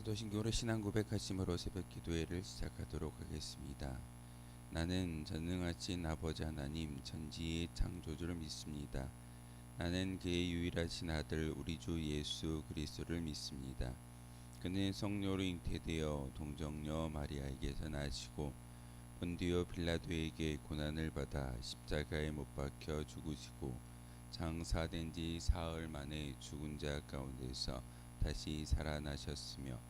사도신경으로 신앙 고백하심으로 새벽 기도회를 시작하도록 하겠습니다. 나는 전능하신 아버지 하나님 천지의 창조주를 믿습니다. 나는 그의 유일하신 아들 우리 주 예수 그리스도를 믿습니다. 그는 성령으로 잉태되어 동정녀 마리아에게서 나시고 본디오 빌라도에게 고난을 받아 십자가에 못 박혀 죽으시고 장사된 지 사흘 만에 죽은 자 가운데서 다시 살아나셨으며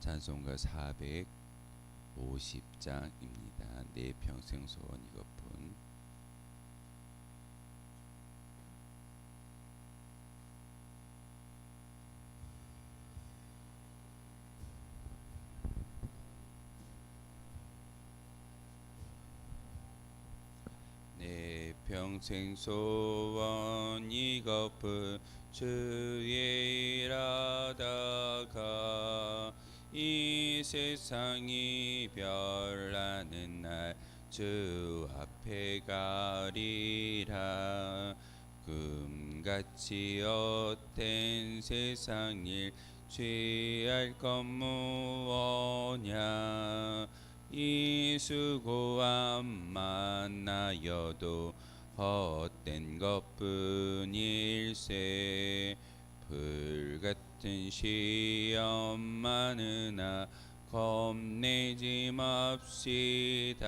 찬송가 450장입니다. 내 평생 소원 이것뿐. 내 평생 소원 이것뿐 주의 일하다가 이 세상이 별나는 날 주 앞에 가리라. 금같이 헛된 세상일 취할 것 무엇냐? 이 수고함 만나여도 헛된 것뿐일세. 불같 은 시험 많으나 겁내지 맙시다.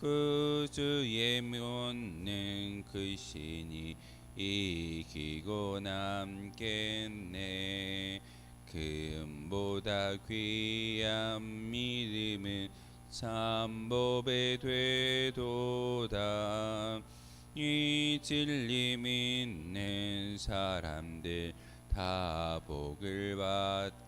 그 주의 묻는 그 신이 이기고 남겠네. 금보다 귀한 믿음은 참법에 되도다. 이 진리 믿는 사람들 다 복을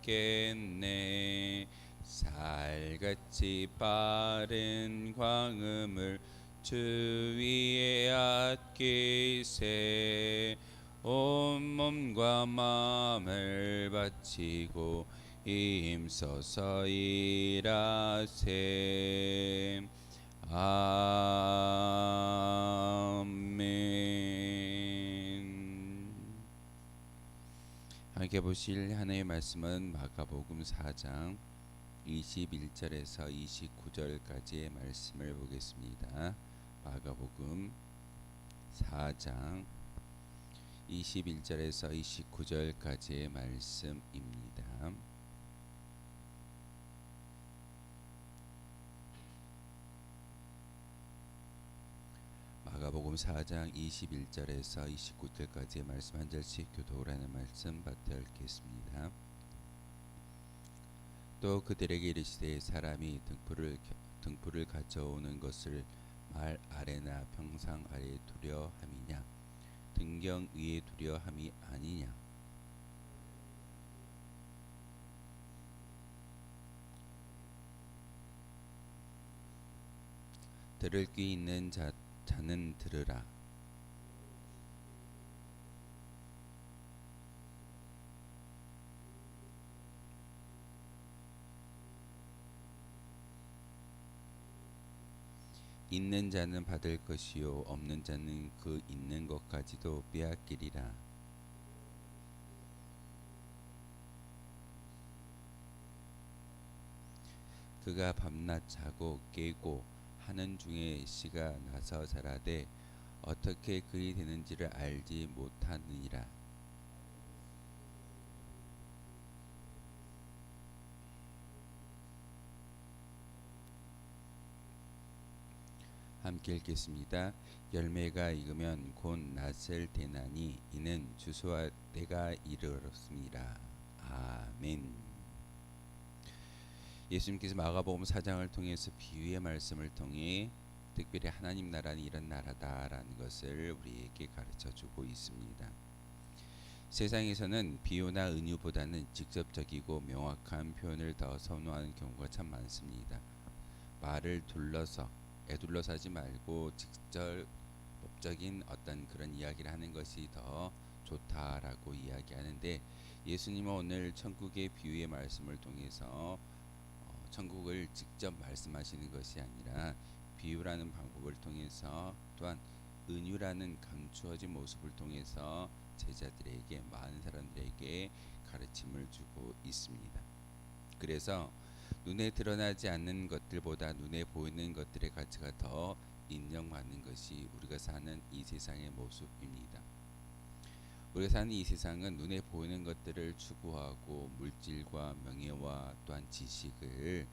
받겠네. 살같이 빠른 광음을 주 위에 아끼세. 온 몸과 마음을 바치고 힘써서 일하세. 아멘 함께 보실 하나의 말씀은 마가복음 4장 21절에서 29절까지의 말씀을 보겠습니다. 마가복음 4장 21절에서 29절까지의 말씀입니다. 마가복음 4장 21절에서 29절까지의 말씀 한 절씩 교독을 하는 말씀 받들어 읽겠습니다. 또 그들에게 이르시되 사람이 등불을 켜- 등불을 가져오는 것을 말 아래나 평상 아래에 두려 함이냐 등경 위에 두려 함이 아니냐 들을 귀 있는 자, 자는 들으라. 있는 자는 받을 것이요 없는 자는 그 있는 것까지도 빼앗기리라. 그가 밤낮 자고 깨고 하는 중에 씨가 나서 자라되 어떻게 그리 되는지를 알지 못하느니라 함께 읽겠습니다. 열매가 익으면 곧 낫을 대나니 이는 주수와 때가 이르렀습니다. 아멘. 예수님께서 마가복음 4장을 통해서 비유의 말씀을 통해 특별히 하나님 나라는 이런 나라다라는 것을 우리에게 가르쳐 주고 있습니다. 세상에서는 비유나 은유보다는 직접적이고 명확한 표현을 더 선호하는 경우가 참 많습니다. 말을 둘러서 애둘러서 하지 말고 직접적인 어떤 그런 이야기를 하는 것이 더 좋다라고 이야기하는데 예수님은 오늘 천국의 비유의 말씀을 통해서 어, 천국을 직접 말씀하시는 것이 아니라 비유라는 방법을 통해서 또한 은유라는 감추어진 모습을 통해서 제자들에게 많은 사람들에게 가르침을 주고 있습니다. 그래서 눈에 드러나지 않는 것들보다 눈에 보이는 것들의 가치가 더 인정받는 것이 우리가 사는 이 세상의 모습입니다. 우리가 사는 이 세상은 눈에 보이는 것들을 추구하고 물질과 명예와 또한 지식을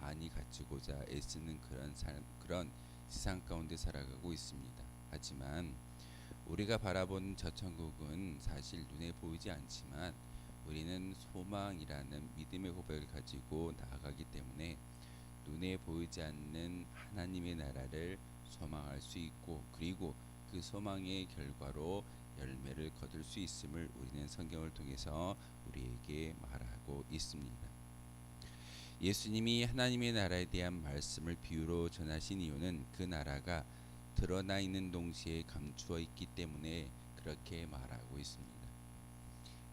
많이 갖추고자 애쓰는 그런 삶, 그런 세상 가운데 살아가고 있습니다. 하지만 우리가 바라보는 저 천국은 사실 눈에 보이지 않지만 우리는 소망이라는 믿음의 고백을 가지고 나아가기 때문에 눈에 보이지 않는 하나님의 나라를 소망할 수 있고 그리고 그 소망의 결과로 열매를 거둘 수 있음을 우리는 성경을 통해서 우리에게 말하고 있습니다. 예수님이 하나님의 나라에 대한 말씀을 비유로 전하신 이유는 그 나라가 드러나 있는 동시에 감추어 있기 때문에 그렇게 말하고 있습니다.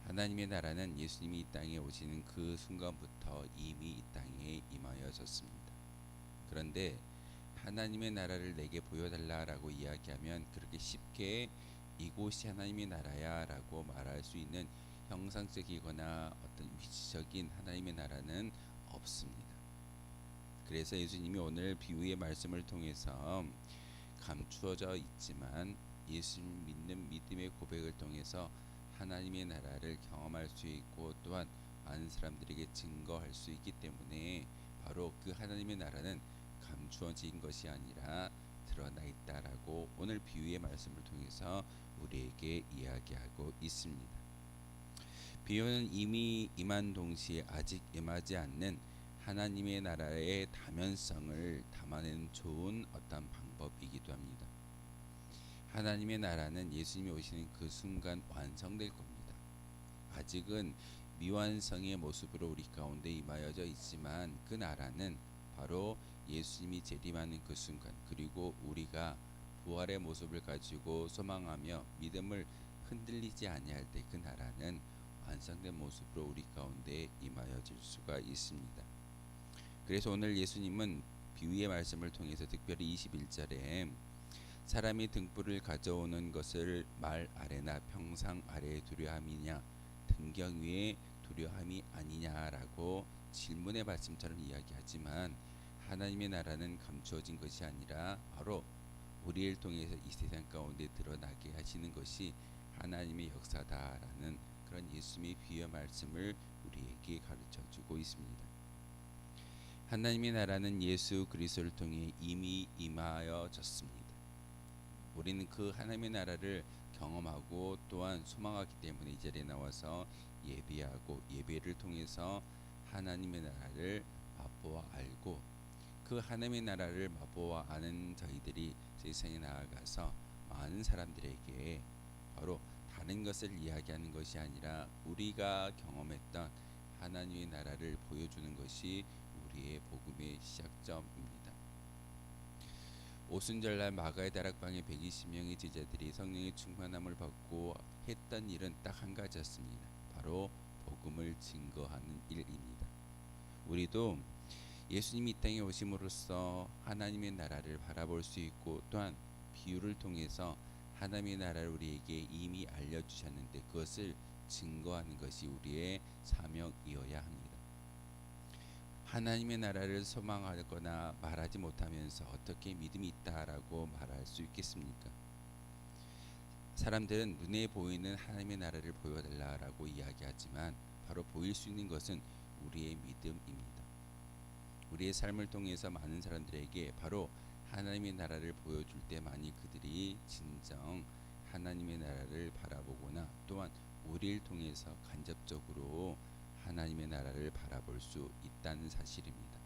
하나님의 나라는 예수님이 이 땅에 오시는 그 순간부터 이미 이 땅에 임하여졌습니다. 그런데 하나님의 나라를 내게 보여달라라고 이야기하면 그렇게 쉽게 이곳이 하나님의 나라야라고 말할 수 있는 형상적이거나 어떤 위치적인 하나님의 나라는 없습니다. 그래서 예수님이 오늘 비유의 말씀을 통해서 감추어져 있지만 예수님 믿는 믿음의 고백을 통해서 하나님의 나라를 경험할 수 있고 또한 많은 사람들에게 증거할 수 있기 때문에 바로 그 하나님의 나라는 감추어진 것이 아니라 드러나 있다라고 오늘 비유의 말씀을 통해서 우리에게 이야기하고 있습니다. 비유는 이미 임한 동시에 아직 임하지 않는 하나님의 나라의 다면성을 담아내는 좋은 어떤 방법이기도 합니다. 하나님의 나라는 예수님이 오시는 그 순간 완성될 겁니다. 아직은 미완성의 모습으로 우리 가운데 임하여져 있지만 그 나라는 바로 예수님이 재림하는 그 순간 그리고 우리가 부활의 모습을 가지고 소망하며 믿음을 흔들리지 아니할 때 그 나라는 완성된 모습으로 우리 가운데 임하여질 수가 있습니다. 그래서 오늘 예수님은 비유의 말씀을 통해서 특별히 21절에 사람이 등불을 가져오는 것을 말 아래나 평상 아래에 두려함이냐 등경 위에 두려함이 아니냐라고 질문의 말씀처럼 이야기하지만 하나님의 나라는 감추어진 것이 아니라 바로 우리를 통해서 이 세상 가운데 드러나게 하시는 것이 하나님의 역사다라는 그런 예수님의 비유 말씀을 우리에게 가르쳐 주고 있습니다. 하나님의 나라는 예수 그리스도를 통해 이미 임하여졌습니다. 우리는 그 하나님의 나라를 경험하고 또한 소망하기 때문에 이 자리에 나와서 예배하고 예배를 통해서 하나님의 나라를 맛보아 알고 그 하나님의 나라를 맛보아 아는 저희들이 세상에 나아가서 많은 사람들에게 바로 다른 것을 이야기하는 것이 아니라 우리가 경험했던 하나님의 나라를 보여주는 것이 우리의 복음의 시작점입니다. 오순절날 마가의 다락방에 120명의 제자들이 성령의 충만함을 받고 했던 일은 딱 한 가지였습니다. 바로 복음을 증거하는 일입니다. 우리도 예수님이 이 땅에 오심으로써 하나님의 나라를 바라볼 수 있고 또한 비유를 통해서 하나님의 나라를 우리에게 이미 알려주셨는데 그것을 증거하는 것이 우리의 사명이어야 합니다. 하나님의 나라를 소망하거나 말하지 못하면서 어떻게 믿음이 있다라고 말할 수 있겠습니까? 사람들은 눈에 보이는 하나님의 나라를 보여달라라고 이야기하지만 바로 보일 수 있는 것은 우리의 믿음입니다. 우리의 삶을 통해서 많은 사람들에게 바로 하나님의 나라를 보여줄 때만이 그들이 진정 하나님의 나라를 바라보거나 또한 우리를 통해서 간접적으로 하나님의 나라를 바라볼 수 있다는 사실입니다.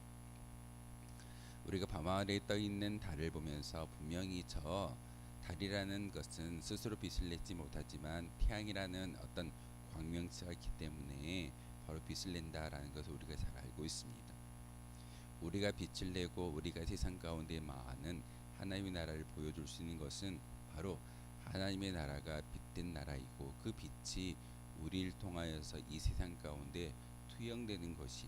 우리가 밤하늘에 떠 있는 달을 보면서 분명히 저 달이라는 것은 스스로 빛을 내지 못하지만 태양이라는 어떤 광명치가 있기 때문에 바로 빛을 낸다라는 것을 우리가 잘 알고 있습니다. 우리가 빛을 내고 우리가 세상 가운데 많은 하나님의 나라를 보여줄 수 있는 것은 바로 하나님의 나라가 빛된 나라이고 그 빛이 우리를 통하여서 이 세상 가운데 투영되는 것이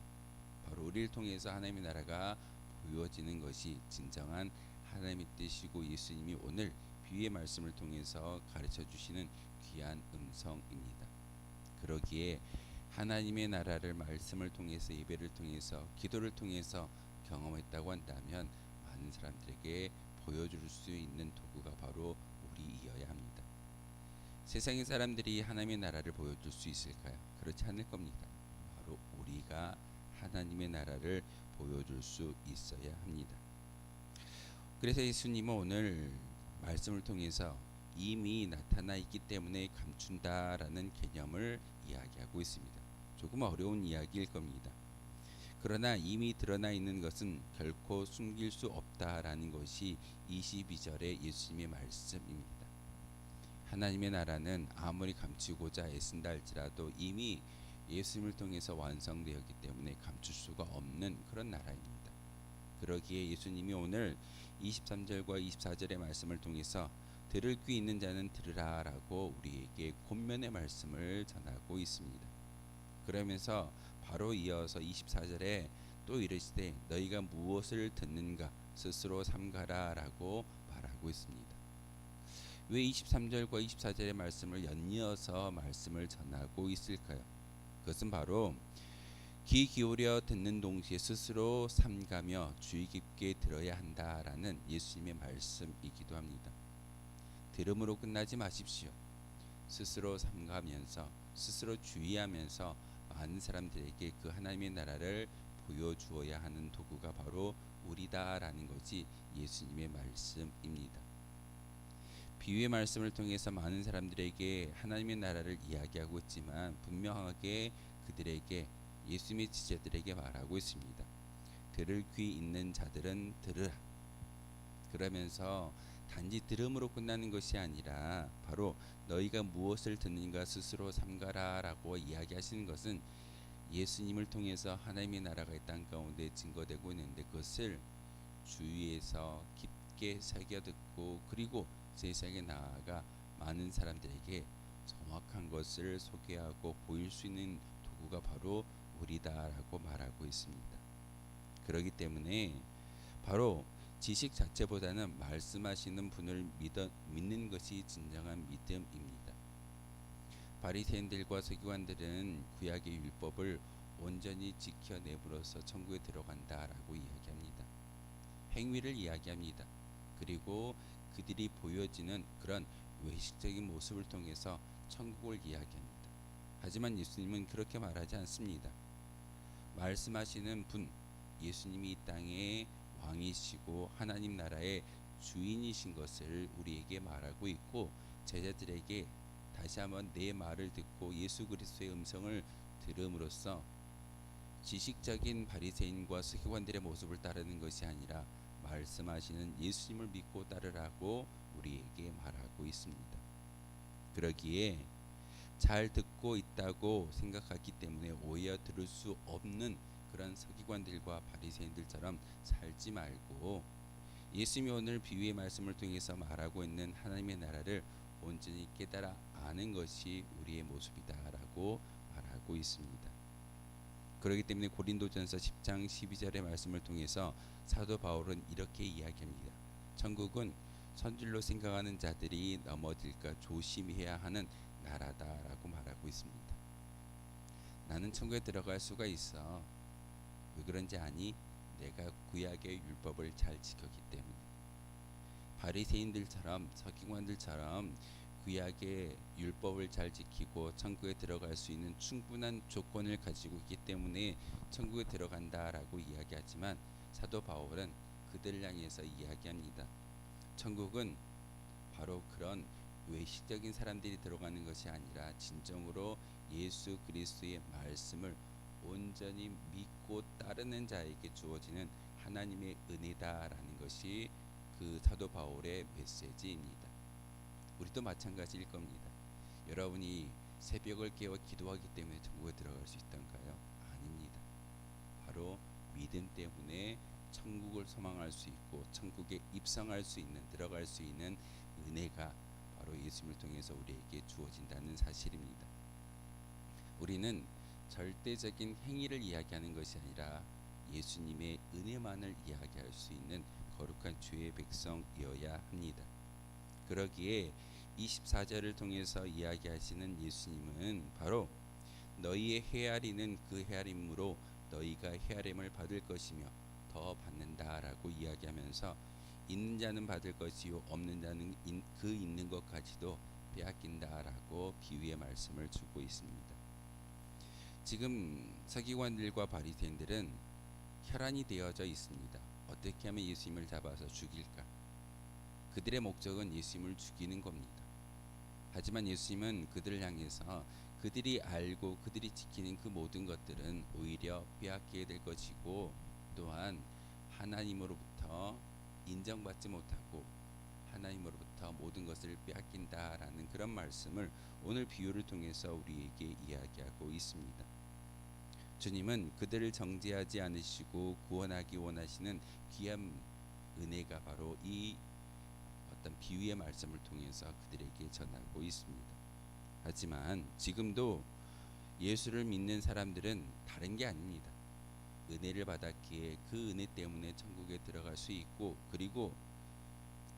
바로 우리를 통해서 하나님의 나라가 보여지는 것이 진정한 하나님의 뜻이고 예수님이 오늘 비유의 말씀을 통해서 가르쳐 주시는 귀한 음성입니다. 그러기에 하나님의 나라를 말씀을 통해서 예배를 통해서 기도를 통해서 경험했다고 한다면 많은 사람들에게 보여줄 수 있는 도구가 바로 우리이어야 합니다. 세상의 사람들이 하나님의 나라를 보여줄 수 있을까요? 그렇지 않을 겁니다. 바로 우리가 하나님의 나라를 보여줄 수 있어야 합니다. 그래서 예수님은 오늘 말씀을 통해서 이미 나타나 있기 때문에 감춘다라는 개념을 이야기하고 있습니다. 조금 어려운 이야기일 겁니다. 그러나 이미 드러나 있는 것은 결코 숨길 수 없다라는 것이 22절의 예수님의 말씀입니다. 하나님의 나라는 아무리 감추고자 애쓴다 할지라도 이미 예수님을 통해서 완성되었기 때문에 감출 수가 없는 그런 나라입니다. 그러기에 예수님이 오늘 23절과 24절의 말씀을 통해서 들을 귀 있는 자는 들으라라고 우리에게 권면의 말씀을 전하고 있습니다. 그러면서 바로 이어서 24절에 또 이르시되 너희가 무엇을 듣는가 스스로 삼가라라고 말하고 있습니다. 왜 23절과 24절의 말씀을 연이어서 말씀을 전하고 있을까요? 그것은 바로 귀 기울여 듣는 동시에 스스로 삼가며 주의 깊게 들어야 한다라는 예수님의 말씀이기도 합니다. 들음으로 끝나지 마십시오. 스스로 삼가면서 스스로 주의하면서 많은 사람들에게 그 하나님의 나라를 보여주어야 하는 도구가 바로 우리다라는 것이 예수님의 말씀입니다. 비유의 말씀을 통해서 많은 사람들에게 하나님의 나라를 이야기하고 있지만 분명하게 그들에게 예수님의 지체들에게 말하고 있습니다. 들을 귀 있는 자들은 들으라. 그러면서 단지 들음으로 끝나는 것이 아니라 바로 너희가 무엇을 듣는가 스스로 삼가라라고 이야기하시는 것은 예수님을 통해서 하나님의 나라가 이 땅 가운데 증거되고 있는데 그것을 주위에서 깊게 새겨 듣고 그리고 세상에 나아가 많은 사람들에게 정확한 것을 소개하고 보일 수 있는 도구가 바로 우리다라고 말하고 있습니다. 그렇기 때문에 바로 지식 자체보다는 말씀하시는 분을 믿어, 믿는 것이 진정한 믿음입니다. 바리새인들과 서기관들은 구약의 율법을 온전히 지켜내므로써 천국에 들어간다라고 이야기합니다. 행위를 이야기합니다. 그리고 그들이 보여지는 그런 외식적인 모습을 통해서 천국을 이야기합니다. 하지만 예수님은 그렇게 말하지 않습니다. 말씀하시는 분 예수님이 이 땅에 왕이시고 하나님 나라의 주인이신 것을 우리에게 말하고 있고 제자들에게 다시 한번 내 말을 듣고 예수 그리스도의 음성을 들음으로써 지식적인 바리새인과 서기관들의 모습을 따르는 것이 아니라 말씀하시는 예수님을 믿고 따르라고 우리에게 말하고 있습니다. 그러기에 잘 듣고 있다고 생각하기 때문에 오히려 들을 수 없는 그런 서기관들과 바리새인들처럼 살지 말고 예수님이 오늘 비유의 말씀을 통해서 말하고 있는 하나님의 나라를 온전히 깨달아 아는 것이 우리의 모습이다라고 말하고 있습니다. 그렇기 때문에 고린도전서 10장 12절의 말씀을 통해서 사도 바울은 이렇게 이야기합니다. 천국은 선질로 생각하는 자들이 넘어질까 조심해야 하는 나라다라고 말하고 있습니다. 나는 천국에 들어갈 수가 있어. 왜 그런지 아니? 내가 구약의 율법을 잘 지켰기 때문에. 바리새인들처럼 서기관들처럼 구약의 율법을 잘 지키고 천국에 들어갈 수 있는 충분한 조건을 가지고 있기 때문에 천국에 들어간다라고 이야기하지만 사도 바울은 그들을 향해서 이야기합니다. 천국은 바로 그런 외식적인 사람들이 들어가는 것이 아니라 진정으로 예수 그리스도의 말씀을 온전히 믿고 따르는 자에게 주어지는 하나님의 은혜다라는 것이 그 사도 바울의 메시지입니다. 우리도 마찬가지일 겁니다. 여러분이 새벽을 깨워 기도하기 때문에 천국에 들어갈 수 있던가요? 아닙니다. 바로 믿음 때문에 천국을 소망할 수 있고 천국에 입성할 수 있는 들어갈 수 있는 은혜가 바로 예수님을 통해서 우리에게 주어진다는 사실입니다. 우리는 절대적인 행위를 이야기하는 것이 아니라 예수님의 은혜만을 이야기할 수 있는 거룩한 주의 백성이어야 합니다. 그러기에 24절을 통해서 이야기하시는 예수님은 바로 너희의 헤아리는 그 헤아림으로 너희가 헤아림을 받을 것이며 더 받는다라고 이야기하면서 있는 자는 받을 것이요 없는 자는 인, 그 있는 것까지도 빼앗긴다라고 비유의 말씀을 주고 있습니다. 지금 서기관들과 바리새인들은 혈안이 되어져 있습니다. 어떻게 하면 예수님을 잡아서 죽일까? 그들의 목적은 예수님을 죽이는 겁니다. 하지만 예수님은 그들을 향해서 그들이 알고 그들이 지키는 그 모든 것들은 오히려 빼앗게 될 것이고 또한 하나님으로부터 인정받지 못하고 하나님으로부터 모든 것을 빼앗긴다라는 그런 말씀을 오늘 비유를 통해서 우리에게 이야기하고 있습니다. 주님은 그들을 정죄하지 않으시고 구원하기 원하시는 귀한 은혜가 바로 이 어떤 비유의 말씀을 통해서 그들에게 전하고 있습니다. 하지만 지금도 예수를 믿는 사람들은 다른 게 아닙니다. 은혜를 받았기에 그 은혜 때문에 천국에 들어갈 수 있고 그리고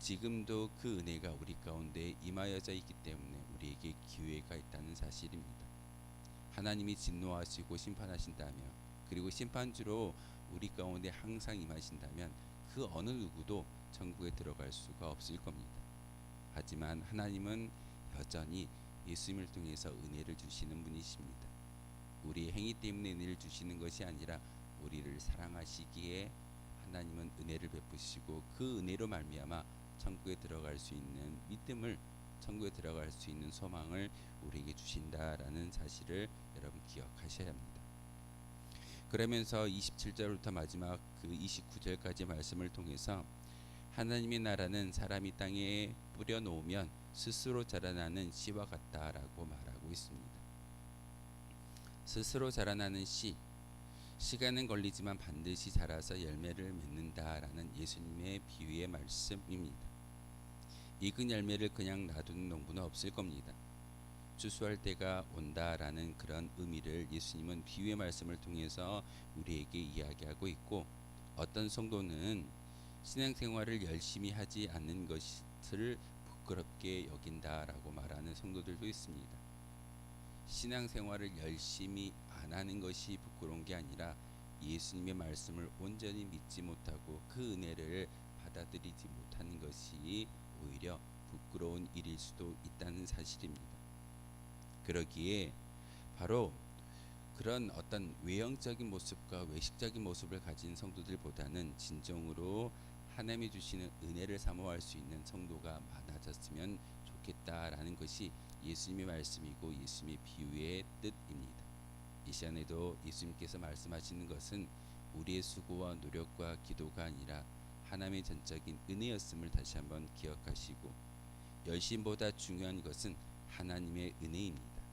지금도 그 은혜가 우리 가운데 임하여져 있기 때문에 우리에게 기회가 있다는 사실입니다. 하나님이 진노하시고 심판하신다며 그리고 심판주로 우리 가운데 항상 임하신다면 그 어느 누구도 천국에 들어갈 수가 없을 겁니다. 하지만 하나님은 여전히 예수님을 통해서 은혜를 주시는 분이십니다. 우리의 행위 때문에 은혜를 주시는 것이 아니라 우리를 사랑하시기에 하나님은 은혜를 베푸시고 그 은혜로 말미암아 천국에 들어갈 수 있는 믿음을 천국에 들어갈 수 있는 소망을 우리에게 주신다라는 사실을 여러분 기억하셔야 합니다. 그러면서 27절부터 마지막 그 29절까지 말씀을 통해서 하나님의 나라는 사람이 땅에 뿌려 놓으면 스스로 자라나는 씨와 같다라고 말하고 있습니다. 스스로 자라나는 씨 시간은 걸리지만 반드시 자라서 열매를 맺는다라는 예수님의 비유의 말씀입니다. 익은 열매를 그냥 놔두는 농부는 없을 겁니다. 추수할 때가 온다라는 그런 의미를 예수님은 비유의 말씀을 통해서 우리에게 이야기하고 있고 어떤 성도는 신앙생활을 열심히 하지 않는 것을 부끄럽게 여긴다라고 말하는 성도들도 있습니다. 신앙생활을 열심히 안 하는 것이 부끄러운 게 아니라 예수님의 말씀을 온전히 믿지 못하고 그 은혜를 받아들이지 못하는 것이 오히려 부끄러운 일일 수도 있다는 사실입니다. 그러기에 바로 그런 어떤 외형적인 모습과 외식적인 모습을 가진 성도들보다는 진정으로 하나님이 주시는 은혜를 사모할 수 있는 성도가 많아졌으면 좋겠다라는 것이 예수님의 말씀이고 예수님의 비유의 뜻입니다. 이 시간에도 예수님께서 말씀하시는 것은 우리의 수고와 노력과 기도가 아니라 하나님의 전적인 은혜였음을 다시 한번 기억하시고 열심보다 중요한 것은 하나님의 은혜입니다.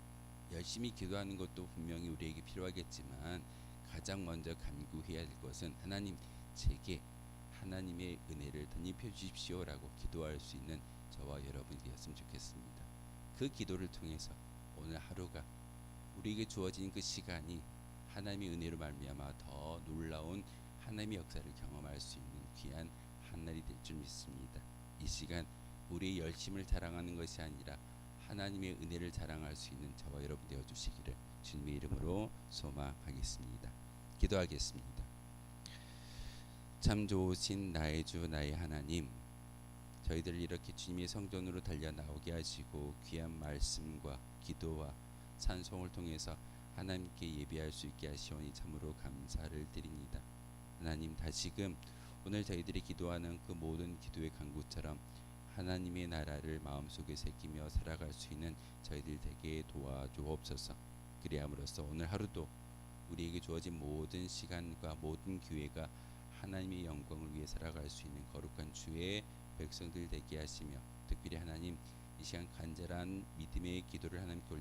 열심히 기도하는 것도 분명히 우리에게 필요하겠지만 가장 먼저 간구해야 할 것은 하나님 제게 하나님의 은혜를 덧입혀 주십시오라고 기도할 수 있는 저와 여러분이 되었으면 좋겠습니다. 그 기도를 통해서 오늘 하루가 우리에게 주어진 그 시간이 하나님의 은혜로 말미암아 더 놀라운 하나님의 역사를 경험할 수 있는 귀한 한 날이 될 줄 믿습니다. 이 시간 우리의 열심을 자랑하는 것이 아니라 하나님의 은혜를 자랑할 수 있는 저와 여러분 되어 주시기를 주님의 이름으로 소망하겠습니다. 기도하겠습니다. 참 좋으신 나의 주 나의 하나님 저희들 이렇게 주님의 성전으로 달려 나오게 하시고 귀한 말씀과 기도와 찬송을 통해서 하나님께 예배할 수 있게 하시오니 참으로 감사를 드립니다. 하나님 다시금 오늘 저희들이 기도하는 그 모든 기도의 간구처럼 하나님의 나라를 마음속에 새기며 살아갈 수 있는 저희들 되게 도와주옵소서. 그리함으로써 오늘 하루도 우리에게 주어진 모든 시간과 모든 기회가 하나님의 영광을 위해 살아갈 수 있는 거룩한 주의 백성들 되게 하시며 특별히 하나님 이 시간 간절한 믿음의 기도를 하나님께 올리